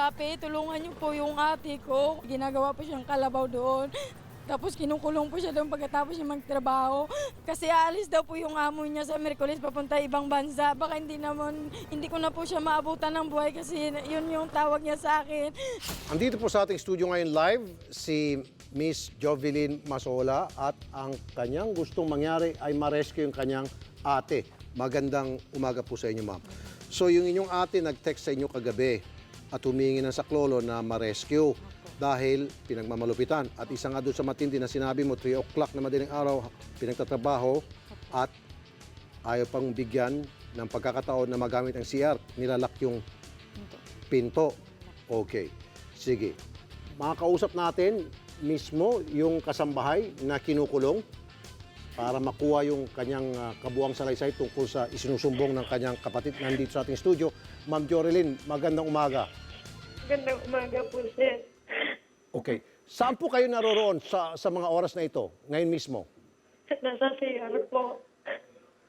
Rapi, tulungan niyo po yung ate ko. Ginagawa po siyang kalabaw doon. Tapos kinukulong po siya doon pagkatapos niya magtrabaho. Kasi aalis daw po yung amo niya sa Merkulis papunta ibang bansa. Baka hindi naman, hindi ko na po siya maabutan ng buhay kasi yun yung tawag niya sa akin. Andito po sa ating studio ngayon live si Miss Jovelyn Masola at ang kanyang gustong mangyari ay ma-rescue yung kanyang ate. Magandang umaga po sa inyo, ma'am. So yung inyong ate nag-text sa inyo kagabi at humingi ng saklolo na ma-rescue dahil pinagmamalupitan. At isa nga doon sa matindi na sinabi mo, 3 o'clock na madaling araw, pinagtatrabaho at ayaw pang bigyan ng pagkakataon na magamit ang CR. Nilalak yung pinto. Okay. Sige. Makakausap natin mismo yung kasambahay na kinukulong para makuha yung kanyang ah, kabuang salaysay tungkol sa isinusumbong ng kanyang kapatid nandito sa ating studio. Ma'am Jorelyn, magandang umaga. Gandang umaga po, sir. Okay. Saan po kayo naroroon sa, sa mga oras na ito, ngayon mismo? Nasa CR po.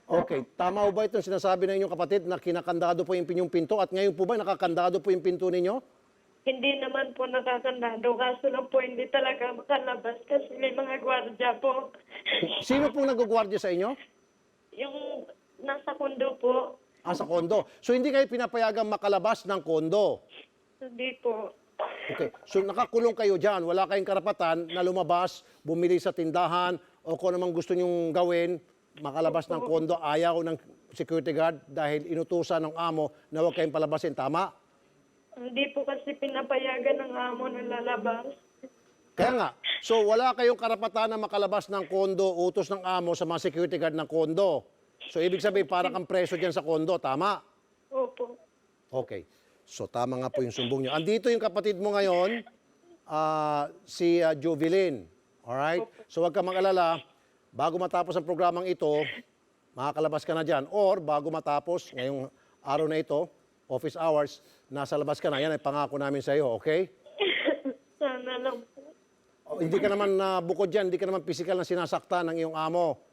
Okay. Tama ba itong sinasabi ng inyong kapatid na kinakandado po yung pinyong pinto at ngayon po ba nakakandado po yung pinto ninyo? Hindi naman po nakakandado. Kaso lang po hindi talaga makalabas kasi may mga gwardya po. Sino pong nagugwardya sa inyo? Yung nasa kondo po. Ah, sa kondo. So hindi kayo pinapayagang makalabas ng kondo. Hindi po. Okay. So nakakulong kayo dyan. Wala kayong karapatan na lumabas, bumili sa tindahan, o kung anumang gusto nyong gawin, makalabas ng kondo, ayaw ng security guard dahil inutusan ng amo na huwag kayong palabasin. Tama? Hindi po kasi pinapayagan ng amo na lalabas. Kaya nga. So wala kayong karapatan na makalabas ng kondo, utos ng amo sa mga security guard ng kondo. So ibig sabihin, parang kang preso dyan sa kondo. Tama? Opo. Okay. So tama nga po yung sumbong nyo. Andito yung kapatid mo ngayon, ah, si uh, Jovelyn. Alright? So huwag ka mag-alala, bago matapos ang programang ito, makakalabas ka na dyan. Or bago matapos, ngayong araw na ito, office hours, nasa labas ka na. Yan ay pangako namin sa iyo, okay? Sana lang po. O, hindi ka naman na bukod dyan, hindi ka naman physical na sinasaktan ng iyong amo.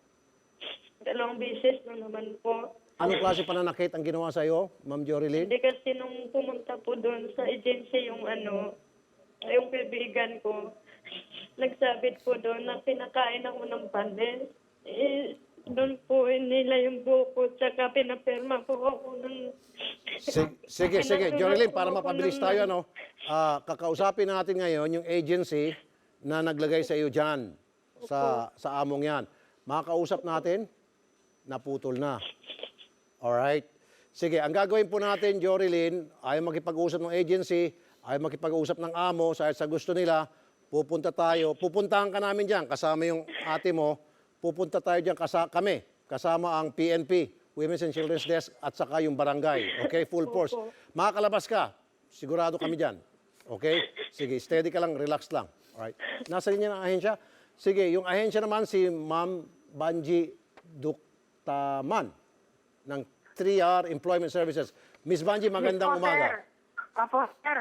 Dalawang beses na naman po. Anong klase pananakit ang ginawa sa iyo, Ma'am Jorilyn? Hindi kasi nung pumunta po doon sa agency yung ano, yung kaibigan ko, nagsabit po doon na pinakain ako ng pandel. Eh, doon po nila yung buko, tsaka pinapirma po ako ng... Sige, sige, sige. Jorilyn, para mapabilis ng- tayo, ano, ah, kakausapin natin ngayon yung agency na naglagay sa iyo dyan, sa, sa among yan. Makakausap natin, naputol na. Alright? Sige, ang gagawin po natin, Jorilyn, ayaw makipag-usap ng agency, ayaw makipag-usap ng amo, sa, sa gusto nila, pupunta tayo, pupuntahan ka namin dyan, kasama yung ate mo, pupunta tayo dyan kasa, kami, kasama ang PNP, Women's and Children's Desk, at saka yung barangay. Okay, full force. Makakalabas ka, sigurado kami dyan. Okay? Sige, steady ka lang, relax lang. Alright? Nasa linya ng ahensya? Sige, yung ahensya naman si Ma'am Banji Duktaman ng 3R Employment Services. Miss Banji, magandang po, umaga. sir. Apo, sir.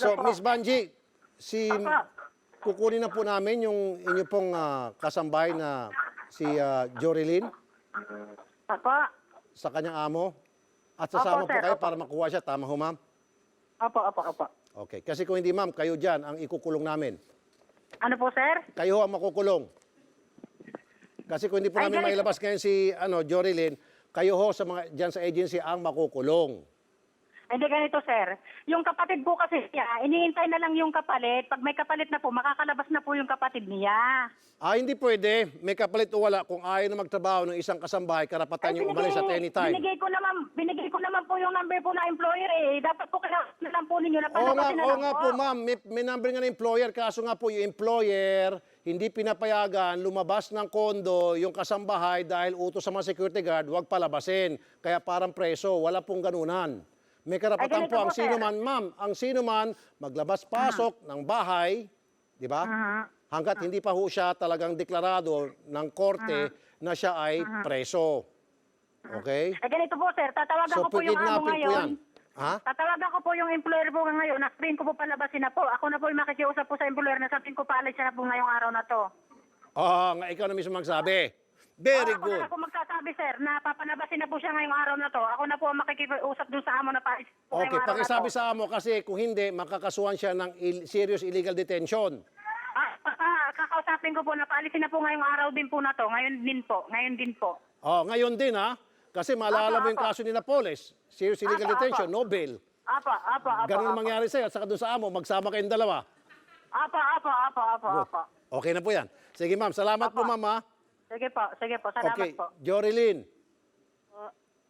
So? Miss Banji, si Apa. kukunin na po namin yung inyo pong ah, kasambay na si uh, Jorilyn Apo. sa kanyang amo at sasama Opo, po sir. kayo Opo. para makuha siya. Tama ho, ma'am? Apo, apo, apo. Okay. Kasi kung hindi, ma'am, kayo dyan ang ikukulong namin. Ano po, sir? Kayo ang makukulong. Kasi kung hindi po Ay, namin ganito. mailabas ngayon si ano, Jorilyn, kayo ho sa mga, dyan sa agency ang makukulong. Hindi ganito, sir. Yung kapatid po kasi niya, iniintay na lang yung kapalit. Pag may kapalit na po, makakalabas na po yung kapatid niya. Ah, hindi pwede. May kapalit o wala. Kung ayaw na magtrabaho ng isang kasambahay, karapatan yung umalis at any time. binigay ko naman, binigay ko naman po yung number po na employer eh. Dapat po kailangan na lang po ninyo na Oo nga, na oo lang nga po, ma'am. May, may number nga ng employer. Kaso nga po, yung employer, hindi pinapayagan lumabas ng kondo yung kasambahay dahil utos sa mga security guard, huwag palabasin. Kaya parang preso. Wala pong ganunan. May karapatan Ay, po ang po, sino man, ma'am, ang sino man maglabas-pasok ng bahay, di ba? Aha. Hanggat hindi pa ho siya talagang deklarado ng korte na siya ay preso. Okay? Eh ganito po, sir. Tatawagan So, ko po yung amo kidnapping po ngayon. yan. Ha? Tatawagan ko po yung employer po ngayon. Na-screen ko po palabasin na po. Ako na po yung makikiusap po sa employer na sabihin ko paalis siya na po ngayong araw na to. Oo, nga ikaw na mismo magsabi. Very Ako good. Magsasabi, sir, na papalabasin na po siya ngayong araw na to. Ako na po ang makikiusap doon sa amo na po Okay, pakisabi sa amo kasi kung hindi, makakasuhan siya ng il- serious illegal detention. Ah, ah, kakausapin ko po na paalisin na po ngayong araw din po na to. Ngayon din po. Ngayon din po. Oh, ngayon din ha. Kasi maalala mo yung Apo, kaso ni Napoles. Serious illegal Apo, detention, apo. no bail. Apa, apa, apa. Ganun ang apa. mangyari sa'yo. At saka doon sa amo, magsama kayong dalawa. Apa, apa, apa, apa, apa. Okay na po yan. Sige ma'am, salamat po Apo. ma'am ha. Sige po, sige po. Salamat Okay, po. Jorilyn.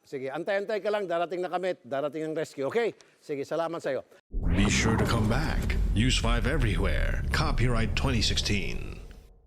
Sige, antay-antay ka lang. Darating na kami. Darating ang rescue. Okay? Sige, salamat sa'yo. Be sure to come back. Use 5 everywhere. Copyright 2016.